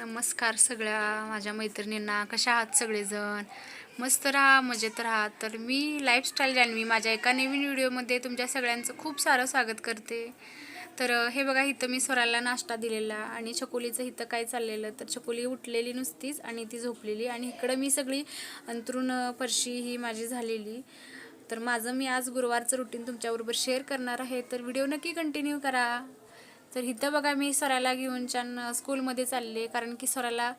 नमस्कार सगळ्या माझ्या मैत्रिणींना. कशा आहात सगळेजण? मस्त राहा मजेत राहा. तर मी लाईफस्टाईल जाणवी माझ्या एका नवीन व्हिडिओमध्ये तुमच्या सगळ्यांचं खूप सारं स्वागत करते. तर हे बघा इथं मी स्वराला नाश्ता दिलेला आणि छकोलीचं इथं काय चाललेलं? तर छकोली उठलेली नुसतीच आणि ती झोपलेली आणि इकडं मी सगळी अंतरून परशी ही माझी झालेली. तर माझं मी आज गुरुवारचं रुटीन तुमच्याबरोबर शेअर करणार आहे. तर व्हिडिओ नक्की कंटिन्यू करा. तर इथं बघा मी स्वराला घेऊन छान स्कूलमध्ये चालले. कारण की स्वराला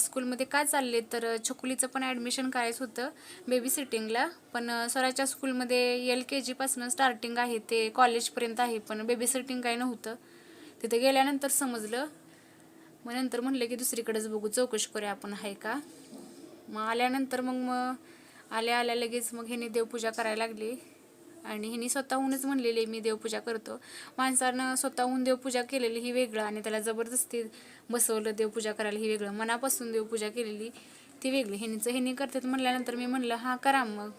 स्कूलमध्ये काय चालले? तर छकुलीचं पण ॲडमिशन करायचं होतं बेबी सिटिंगला पण स्वराच्या स्कूलमध्ये एल के जीपासून स्टार्टिंग आहे ते कॉलेजपर्यंत आहे पण बेबी सिटिंग काही नव्हतं. तिथे गेल्यानंतर समजलं. मग नंतर म्हणलं की दुसरीकडेच बघू चौकशी करूया आपण आहे का? मग आल्यानंतर मग मग आल्या आल्या लगेच मग ह्याने देवपूजा करायला लागली. आणि ह्यांनी स्वतःहूनच म्हणलेले मी देवपूजा करतो. माणसानं स्वतःहून देवपूजा केलेली ही वेगळं आणि त्याला जबरदस्ती बसवलं देवपूजा करायला ही वेगळं. मनापासून देवपूजा केलेली ती वेगळी. ह्यानीचं ह्यानी करतात म्हणल्यानंतर मी म्हणलं हां करा मग.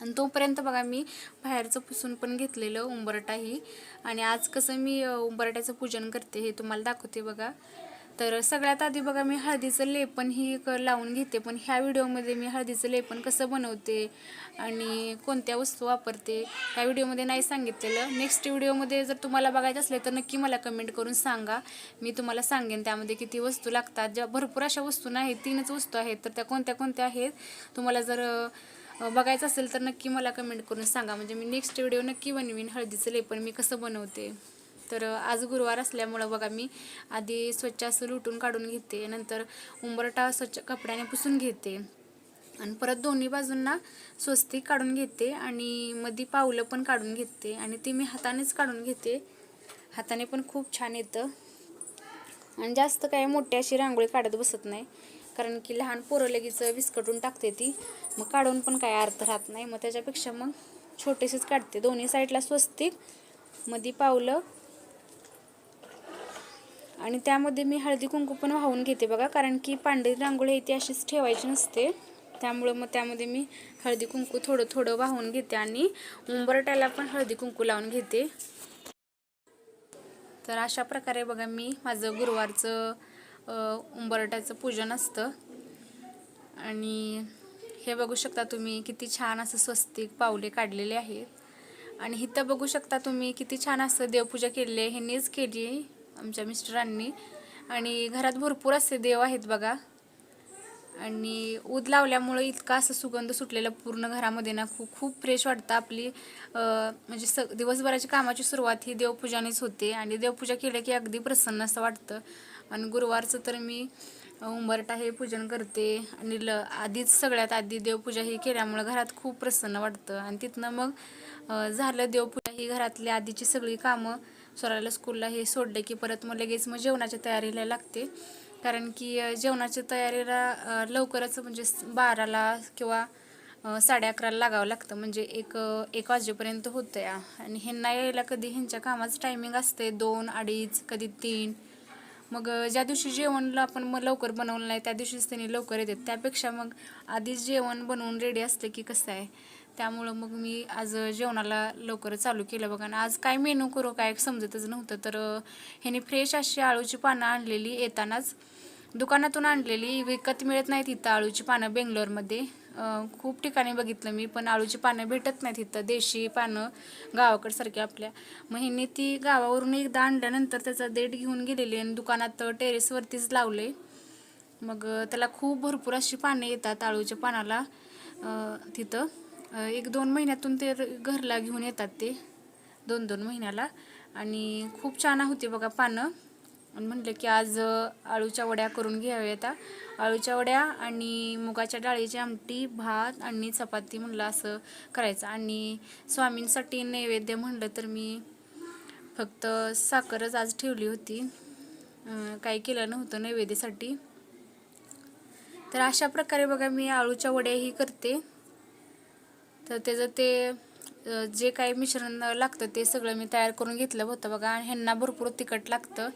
आणि तोपर्यंत बघा मी बाहेरचं पुसून पण घेतलेलं उंबरटाही आणि आज कसं मी उंबरट्याचं पूजन करते हे तुम्हाला दाखवते बघा. तर सगळ्यात आधी बघा मी हळदीचं लेपन ही क लावून घेते. पण ह्या व्हिडिओमध्ये मी हळदीचं लेपन कसं बनवते आणि कोणत्या वस्तू वापरते ह्या व्हिडिओमध्ये नाही सांगितलेलं. नेक्स्ट व्हिडिओमध्ये जर तुम्हाला बघायचं असले तर नक्की मला कमेंट करून सांगा. मी तुम्हाला सांगेन त्यामध्ये किती वस्तू लागतात. ज्या भरपूर अशा वस्तू नाहीत तीनच वस्तू आहेत. तर त्या कोणत्या कोणत्या आहेत तुम्हाला जर बघायचं असेल तर नक्की मला कमेंट करून सांगा. म्हणजे मी नेक्स्ट व्हिडिओ नक्की बनवीन हळदीचं लेपन मी कसं बनवते. तर आज गुरुवार असल्यामुळं बघा मी आधी स्वच्छ असं लुटून काढून घेते नंतर उंबरटा स्वच्छ कपड्याने पुसून घेते आणि परत दोन्ही बाजूंना स्वस्तिक काढून घेते आणि मधी पावलं पण काढून घेते आणि ती मी हातानेच काढून घेते. हाताने पण खूप छान येतं. आणि जास्त काय मोठी अशी रांगोळी काढत बसत नाही कारण की लहान पोरं लगेच विस्कटून टाकते ती. मग काढून पण काय अर्थ राहत नाही. मग त्याच्यापेक्षा मग छोटेसेच काढते. दोन्ही साईडला स्वस्तिक मधी पावलं आणि त्यामध्ये मी हळदी कुंकू पण वाहून घेते बघा कारण की पांढरी रांगोळी आहे ती अशीच ठेवायची नसते. त्यामुळं मग त्यामध्ये मी हळदी कुंकू थोडं थोडं वाहून घेते आणि उंबरट्याला पण हळदी कुंकू लावून घेते. तर अशा प्रकारे बघा मी माझं गुरुवारचं उंबरट्याचं पूजन असतं. आणि हे बघू शकता तुम्ही किती छान असं स्वस्तिक पावले काढलेले आहेत. आणि इथं बघू शकता तुम्ही किती छान असं देवपूजा केलेली आहे ह्यांनीच केली आमच्या मिस्टरांनी. आणि घरात भरपूर असे देव आहेत बघा. आणि ऊद लावल्यामुळं इतका असं सुगंध सुटलेला पूर्ण घरामध्ये ना खूप खूप फ्रेश वाटतं आपली. म्हणजे स दिवसभराची कामाची सुरुवात ही देवपूजानेच होते. आणि देवपूजा केलं की अगदी प्रसन्न असं वाटतं. आणि गुरुवारचं तर मी उंबरटा हे पूजन करते. आणि ल आधीच सगळ्यात आधी देवपूजा ही केल्यामुळं घरात खूप प्रसन्न वाटतं. आणि तिथनं मग झालं देवपूजा ही घरातली आधीची सगळी कामं. स्वराला स्कूलला हे सोडलं की परत मग लगेच मग जेवणाच्या तयारीला लागते. कारण की जेवणाच्या तयारीला लवकरच म्हणजे बाराला किंवा साडे अकराला लागावं लागतं. म्हणजे एक एक वाजेपर्यंत होतं या आणि ह्यांना यायला कधी ह्यांच्या कामाचं टायमिंग असते. दोन अडीच कधी तीन. मग ज्या दिवशी जेवणला आपण मग लवकर बनवलं नाही त्या दिवशीच त्यांनी लवकर येतात. त्यापेक्षा मग आधीच जेवण बनवून रेडी असते की कसं आहे? त्यामुळं मग मी आज जेवणाला लवकर चालू केलं बघा. आणि आज काय मेनू करू काय समजतच नव्हतं. तर ह्याने फ्रेश अशी आळूची पानं आणलेली येतानाच. दुकानातून आणलेली विकत मिळत नाहीत इथं आळूची पानं बेंगलोरमध्ये. खूप ठिकाणी बघितलं मी पण आळूची पानं भेटत नाहीत इथं. देशी पानं गावाकडसारखी आपल्या. मग ह्यांनी ती गावावरून एकदा आणल्यानंतर त्याचा देठ घेऊन गेलेली आणि दुकानात टेरेसवरतीच लावले मग त्याला खूप भरपूर अशी पाने येतात आळूच्या पानाला तिथं. एक दोन महिन्यातून ते घरला घेऊन येतात ते. दोन दोन महिन्याला. आणि खूप छान होती बघा पानं. आणि म्हटलं की आज आळूच्या वड्या करून घ्याव्यात आ. आळूच्या वड्या आणि मुगाच्या डाळीची आमटी भात आणि चपाती म्हणलं असं करायचं. आणि स्वामींसाठी नैवेद्य म्हणलं तर मी फक्त साखरच आज ठेवली होती. काही केलं नव्हतं नैवेद्यासाठी. तर अशा प्रकारे बघा मी आळूच्या वड्याही करते. तर त्याचं ते जे काही मिश्रण लागतं ते सगळं मी तयार करून घेतलं होतं बघा. आणि ह्यांना भरपूर तिखट लागतं.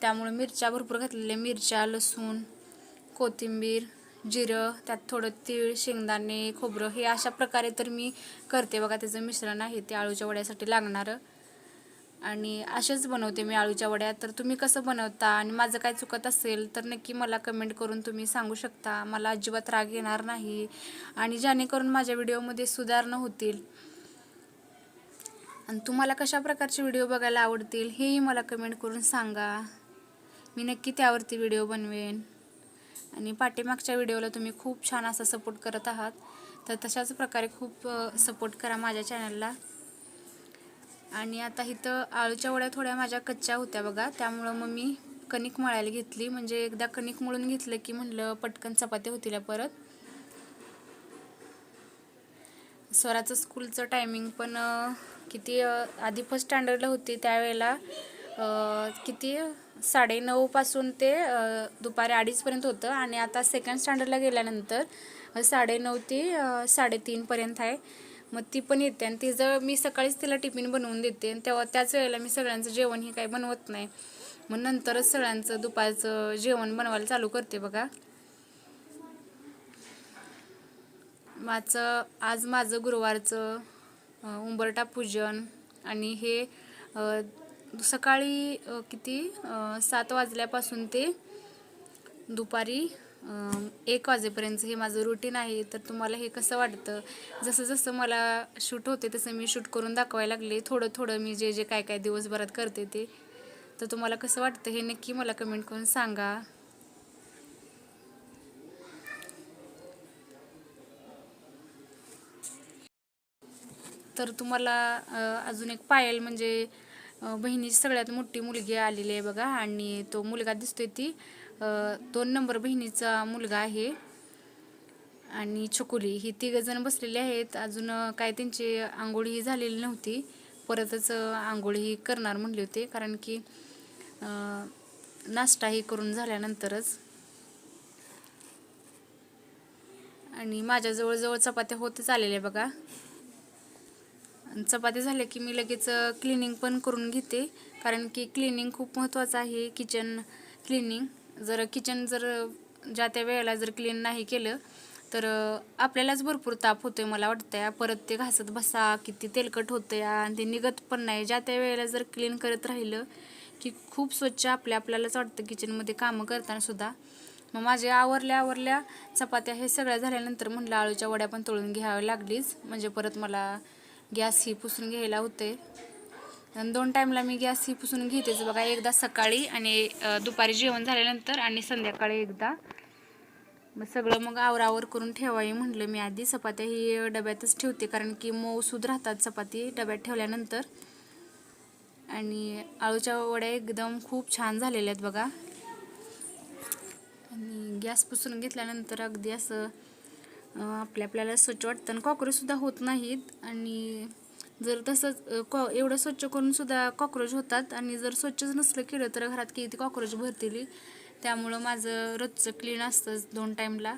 त्यामुळे मिरच्या भरपूर घातलेल्या मिरच्या लसूण कोथिंबीर जिरं त्यात थोडं तीळ शेंगदाणे खोबरं हे अशा प्रकारे तर मी करते बघा. त्याचं मिश्रण आहे ते आळूच्या वड्यासाठी लागणारं. आणि असेच बनवते मी आळूच्या वड्या. तर तुम्ही कसं बनवता आणि माझं काय चुकत असेल तर नक्की मला कमेंट करून तुम्ही सांगू शकता. मला अजिबात राग येणार नाही आणि जेणेकरून माझ्या व्हिडिओमध्ये सुधारणा होतील. आणि तुम्हाला कशा प्रकारचे व्हिडिओ बघायला आवडतील हेही मला कमेंट करून सांगा. मी नक्की त्यावरती व्हिडिओ बनवेन. आणि पाठीमागच्या व्हिडिओला तुम्ही खूप छान असा सपोर्ट करत आहात. तर तशाच प्रकारे खूप सपोर्ट करा माझ्या चॅनलला आणि आता इथं आळूच्या वड्या थोड्या माझ्या कच्च्या होत्या बघा. त्यामुळं मग मी कणिक मळायला घेतली. म्हणजे एकदा कणिक मळून घेतलं की म्हणलं पटकन चपाती होतील परत. स्वराचं स्कूलचं टायमिंग पण किती आधी फर्स्ट स्टँडर्डला होती. त्यावेळेला किती किती साडेनऊपासून ते दुपारी अडीचपर्यंत होतं. आणि आता सेकंड स्टँडर्डला गेल्यानंतर साडे साडेनऊ ते साडेतीनपर्यंत आहे. मग ती पण येते आणि तिचं मी सकाळीच तिला टिफिन बनवून देते आणि तेव्हा त्याच वेळेला मी सगळ्यांचं जेवण हे काही बनवत नाही. मग नंतरच सगळ्यांचं दुपारचं जेवण बनवायला चालू करते बघा. माझं आज माझं गुरुवारचं उंबरटा पूजन आणि हे सकाळी किती? सात वाजल्यापासून ते दुपारी एक वाजेपर्यंत हे माझं रुटीन आहे तर तुम्हाला हे कसं वाटतं? जसं जसं मला शूट होते तसं मी शूट करून दाखवायला लागले. थोडं थोडं मी जे जे काय काय दिवसभरात करते ते. तर तुम्हाला कसं वाटतं हे नक्की मला कमेंट करून सांगा. तर तुम्हाला अजून एक पायल म्हणजे बहिणीची सगळ्यात मोठी मुलगी आलेली आहे बघा. आणि तो मुलगा दिसतोय ती. दोन नंबर बहिणीचा मुलगा आहे आणि छकुली. ही तिघंजण बसलेले आहेत. अजून काय त्यांची आंघोळी ही झालेली नव्हती. परतच आंघोळी करणार म्हणले होते. कारण की नाश्ताही करून झाल्यानंतरच. आणि माझ्याजवळ जवळ चपात्या होतच आलेल्या बघा. आणि झाल्या की मी लगेच क्लिनिंग पण करून घेते. कारण की क्लिनिंग खूप महत्त्वाचं आहे. किचन क्लिनिंग जर किचन जर ज्या त्या वेळेला जर क्लीन नाही केलं तर आपल्यालाच भरपूर ताप होतोय मला वाटतंय. परत ते घासत बसा किती तेलकट होतं आणि ते निघत पण नाही. ज्या त्या वेळेला जर क्लीन करत राहिलं की खूप स्वच्छ आपल्या आपल्यालाच वाटतं किचनमध्ये कामं करताना सुद्धा. मग माझे आवरल्या आवरल्या चपात्या हे सगळ्या झाल्यानंतर म्हणलं आळूच्या वड्या पण तळून घ्याव्या लागलीच. म्हणजे परत मला गॅस ही पुसून घ्यायला होते आणि दोन टाईमला मी गॅस ही पुसून घेतेच बघा एकदा सकाळी आणि दुपारी जेवण झाल्यानंतर आणि संध्याकाळी एकदा. मग सगळं मग आवरावर करून ठेवावी म्हटलं मी आधी. चपात्या ही डब्यातच ठेवते कारण की मऊसूद राहतात चपाती डब्यात ठेवल्यानंतर. आणि आळूच्या वड्या एकदम खूप छान झालेल्या आहेत बघा. आणि गॅस पुसून घेतल्यानंतर अगदी असं आपल्या आपल्याला स्वच्छ वाटतं. आणि कॉक्रोचसुद्धा होत नाहीत आणि जर तसंच कॉ एवढं स्वच्छ करून सुद्धा कॉक्रोच होतात आणि जर स्वच्छच नसलं केलं तर घरात किती कॉक्रोच भरतील. त्यामुळं माझं रोजचं क्लीन असतंच दोन टाईमला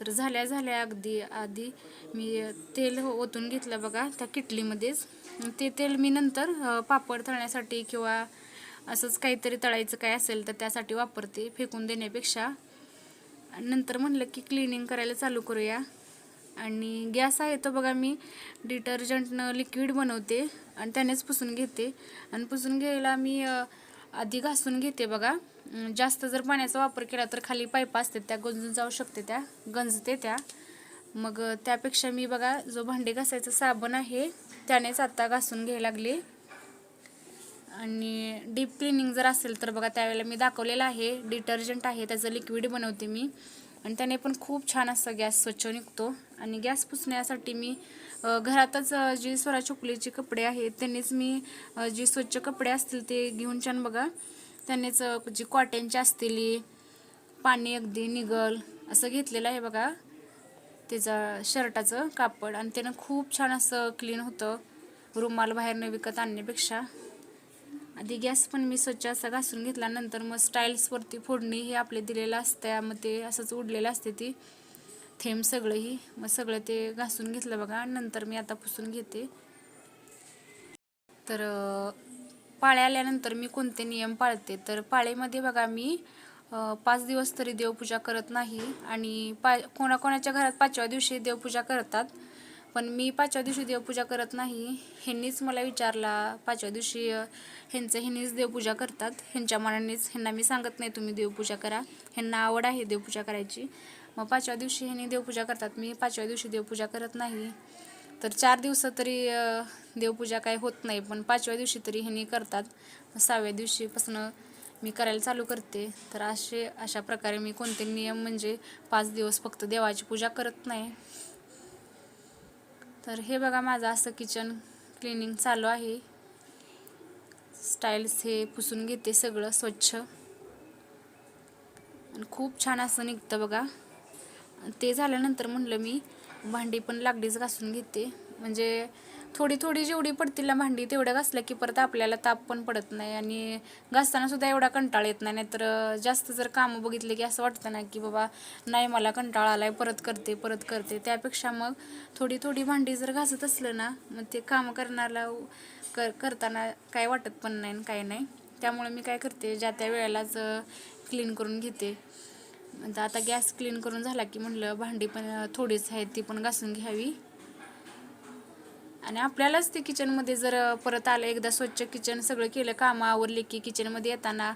तर झाल्या झाल्या अगदी आधी मी तेल ओतून घेतलं बघा त्या किटलीमध्येच. ते तेल मी नंतर पापड तळण्यासाठी किंवा असंच काहीतरी तळायचं काय असेल तर त्यासाठी वापरते फेकून देण्यापेक्षा. नंतर म्हणलं की क्लिनिंग करायला चालू करूया. आणि गॅस आहे तो बघा मी डिटर्जंटनं लिक्विड बनवते आणि त्यानेच पुसून घेते. आणि पुसून घ्यायला मी आधी घासून घेते बघा. जास्त जर पाण्याचा वापर केला तर खाली पाईप असतात त्या गंजून जाऊ शकते त्या गंजते त्या. मग त्यापेक्षा मी बघा जो भांडे घासायचा साबण आहे त्यानेच आता घासून घ्यायला लागले. आणि डीप क्लिनिंग जर असेल तर बघा त्यावेळेला मी दाखवलेलं आहे डिटर्जंट आहे त्याचं लिक्विड बनवते मी. आणि त्याने पण खूप छान असं गॅस स्वच्छ निघतो. आणि गॅस पुसण्यासाठी मी घरातच जी स्वरा चुकलीचे कपडे आहेत त्यांनीच मी जी स्वच्छ कपडे असतील ते घेऊन छान बघा. त्यांनीच जी कॉटनची असतील पाणी अगदी निघल असं घेतलेलं आहे बघा. त्याचा शर्टाचं कापड. आणि त्यानं खूप छान असं क्लीन होतं. रुमाल बाहेरनं विकत आणण्यापेक्षा. आधी गॅस पण मी स्वच्छ असा घासून घेतल्यानंतर मग स्टाईल्सवरती फोडणी हे आपले दिलेलं असतं मग ते असंच उडलेलं असते ती. थेंब सगळंही. मग सगळं ते घासून घेतलं बघा. नंतर मी आता पुसून घेते. तर पाळे पाळ्या आल्यानंतर मी कोणते नियम पाळते? तर पाळेमध्ये बघा मी पाच दिवस तरी देवपूजा करत नाही. आणि पा कोणाकोणाच्या घरात पाचव्या दिवशी देवपूजा करतात. पण मी पाचव्या दिवशी देवपूजा करत नाही. ह्यांनीच मला विचारला पाचव्या दिवशी ह्यांचं ह्यांनीच देवपूजा करतात. ह्यांच्या मनानेच ह्यांना मी सांगत नाही तुम्ही देवपूजा करा. ह्यांना आवड आहे देवपूजा करायची. मग पाचव्या दिवशी ह्यांनी देवपूजा करतात. मी पाचव्या दिवशी देवपूजा करत नाही. तर चार दिवस तरी देवपूजा काही होत नाही पण पाचव्या दिवशी तरी ह्यांनी करतात. सहाव्या दिवशीपासून मी करायला चालू करते. तर असे अशा प्रकारे मी कोणते नियम म्हणजे पाच दिवस फक्त देवाची पूजा करत नाही. तर हे बघा माझं असं किचन क्लिनिंग चालू आहे. स्टाईल्स हे पुसून घेते सगळं स्वच्छ. आणि खूप छान असं निघतं बघा. ते झाल्यानंतर म्हणलं मी भांडी पण लागलीच घासून घेते. म्हणजे थोडी थोडी जेवढी पडतील ना भांडी तेवढ्या घासल्या की परत आपल्याला ताप पण पडत नाही आणि घासताना सुद्धा एवढा कंटाळा येत नाही. नाहीतर जास्त जर कामं बघितले की असं वाटतं ना की बाबा नाही मला कंटाळा आलाय परत करते परत करते. त्यापेक्षा मग थोडी थोडी भांडी जर घासत असलं ना मग ते कामं करण्याला कर करताना काय वाटत पण नाही आणि काय नाही. त्यामुळे मी काय करते ज्या त्या वेळेलाच क्लीन करून घेते. आता आता गॅस क्लीन करून झाला की म्हणलं भांडी पण थोडीच आहेत ती पण घासून घ्यावी. आणि आपल्यालाच ते किचनमध्ये जर परत आलं एकदा स्वच्छ किचन सगळं केलं कामं आवरले की किचनमध्ये येताना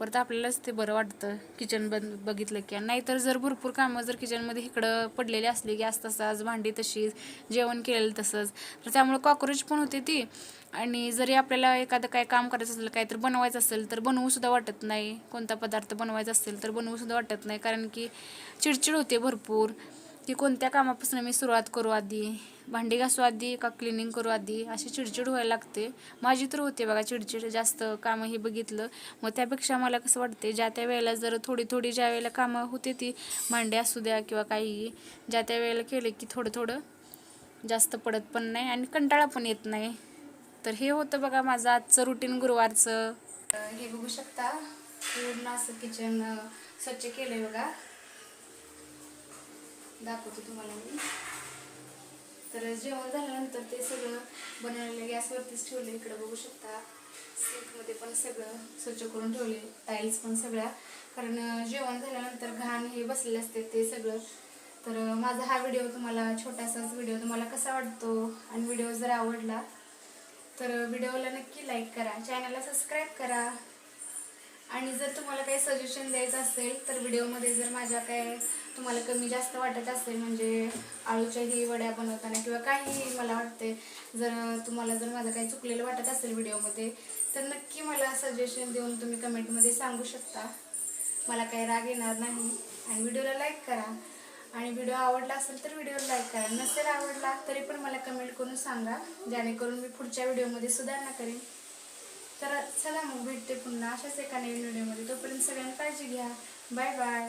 परत आपल्यालाच ते बरं वाटतं किचन बन बघितलं की. नाहीतर जर भरपूर कामं जर किचनमध्ये इकडं पडलेली असली गॅस तसाच भांडी तशीच जेवण केलेलं तसंच तर त्यामुळे कॉक्रोच पण होते ती. आणि जरी आपल्याला एखादं काय काम करायचं असेल काहीतरी बनवायचं असेल तर बनवूसुद्धा वाटत नाही. कोणता पदार्थ बनवायचा असेल तर बनवूसुद्धा वाटत नाही. कारण की चिडचिड होते भरपूर. की कोणत्या कामापासून मी सुरुवात करू आधी? भांडी घासू आधी का क्लिनिंग करू आधी? अशी चिडचिड व्हायला लागते. माझी तर होते बघा चिडचिड. जास्त कामं हे बघितलं. मग त्यापेक्षा मला कसं वाटते ज्या त्या वेळेला जर थोडी थोडी ज्या वेळेला कामं होते ती भांडी असू द्या किंवा काही ज्या त्या वेळेला केले की थोडं थोडं जास्त पडत पण नाही आणि कंटाळा पण येत नाही. तर हे होतं बघा माझं आजचं रुटीन गुरुवारचं. हे बघू शकता. पूर्ण असं किचन स्वच्छ केलंय बघा. दाखवते तुम्हाला मी. तर जेवण झाल्यानंतर ते सगळं बनवलेलं गॅसवरतीच ठेवलं. इकडं बघू शकता सिंकमध्ये पण सगळं स्वच्छ करून ठेवले. टाईल्स पण सगळ्या. कारण जेवण झाल्यानंतर घाण हे बसलेले असते ते सगळं. तर माझा हा व्हिडिओ तुम्हाला छोटासाच व्हिडिओ तुम्हाला कसा वाटतो आणि व्हिडिओ जर आवडला तर व्हिडिओला नक्की लाईक करा. चॅनलला सबस्क्राईब करा. आणि जर तुम्हाला काही सजेशन द्यायचं असेल तर व्हिडिओमध्ये जर माझ्या काय तुम्हाला कमी जास्त वाटत असेल म्हणजे आळूच्याही वड्या बनवताना किंवा काहीही मला वाटते जर तुम्हाला जर माझं काही चुकलेलं वाटत असेल व्हिडिओमध्ये तर नक्की मला सजेशन देऊन तुम्ही कमेंटमध्ये सांगू शकता. मला काही राग येणार नाही आणि व्हिडिओला लाईक करा. आणि व्हिडिओ आवडला असेल तर व्हिडिओला लाईक करा. नसेल आवडला तरी पण मला कमेंट करून सांगा. जेणेकरून मी पुढच्या व्हिडिओमध्ये सुधारणा करेन. तर चला मग भेटते पुन्हा अशाच एका नवीन व्हिडिओमध्ये. तोपर्यंत सगळ्यांनी काळजी घ्या. Bye bye